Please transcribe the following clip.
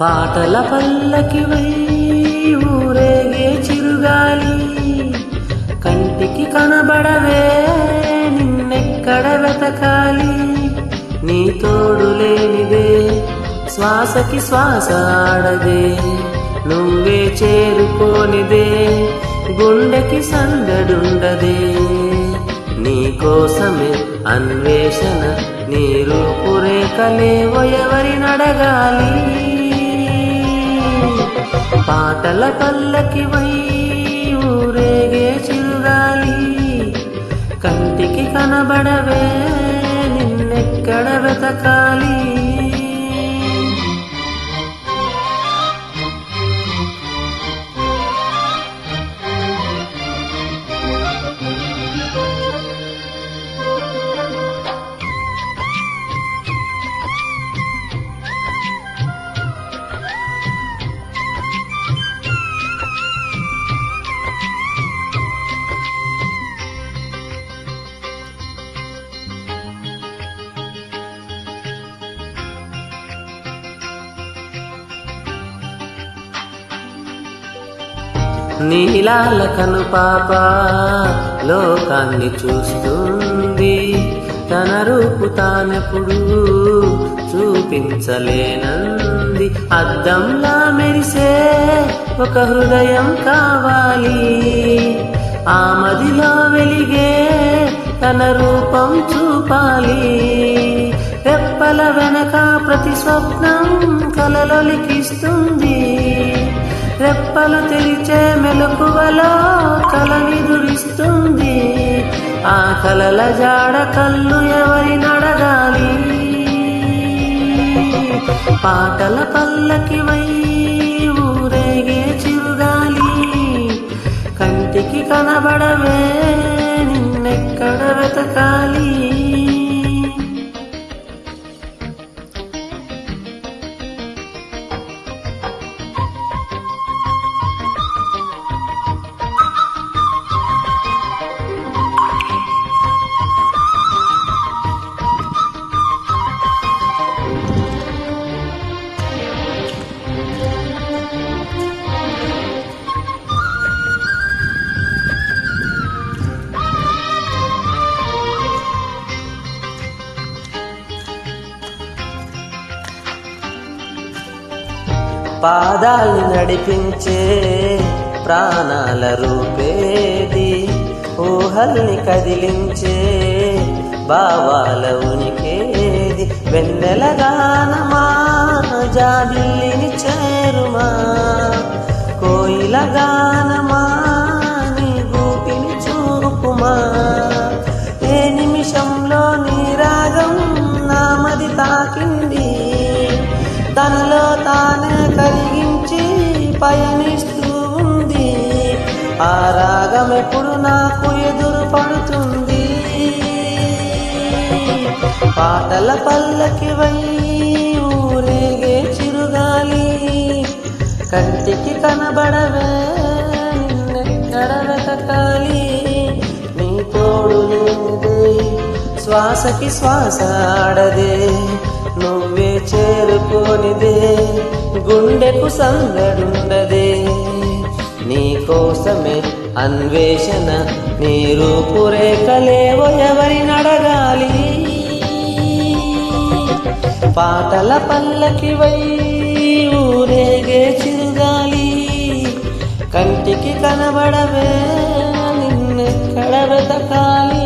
పాటల పల్లకి ఊరేగే చిరుగాలి. కంటికి కనబడవే నిన్నెక్కడ వెతకాలి. నీ తోడు లేనిదే శ్వాసకి శ్వాస ఆడదే. నువ్వే చేరుకోనిదే గుండెకి సందడుండదే. నీ కోసమే అన్వేషణ నీ రూపురేఖలేవో ఎవరి నడగాలి పాటల పల్లకి వై ఊరేగే చిరుగాలి కంటికి కనబడవే నిన్నెక్కడ వెతకా నీలాల కను పాప లోకాన్ని చూస్తుంది. తన రూపు తానెప్పుడు చూపించలేనంది. అద్దంలా మెరిసే ఒక హృదయం కావాలి. ఆ మదిలో వెలిగే తన రూపం చూపాలి. రెప్పల వెనక ప్రతి స్వప్నం కలలొలికిస్తుంది రెప్పలు తెరిచే మెలకువలో కలని దురిస్తుంది. ఆ కలల జాడ కళ్ళు ఎవరి నడగాలి? పాటల పల్లకి వై ఊరేగే చిరుగాలి. కంటికి కనబడవే నిన్నెక్కడ వెతకాలి? పాదాలు నడిపించే ప్రాణాల రూపేది ఊహల్ని కదిలించే భావాల ఉనికేది. వెన్నెల గానమా జాబిల్లిని చేరుమా కోయిల గానమా నీ గూటిని చూపుమా. ఏ నిమిషంలో పయనిస్తూ ఉంది ఆ రాగం ఎప్పుడు నాకు ఎదురు పడుతుంది. పాటల పల్లకి వై ఊరేగే చిరుగాలి. కంటికి కనబడవే నిన్నెక్కడ వెతకాలి. నీ తోడు లేనిదే శ్వాసకి శ్వాస ఆడదే. నువ్వే చేరుకోనిదే. గుండెకు సందడుండదే నీ కోసమే అన్వేషణ నీ రూపురేఖలేవో ఎవరి నడగాలి. పాటల పల్లకి వై ఊరేగే చిరుగాలి. కంటికి కనబడవే నిన్నెక్కడ వెతకాలి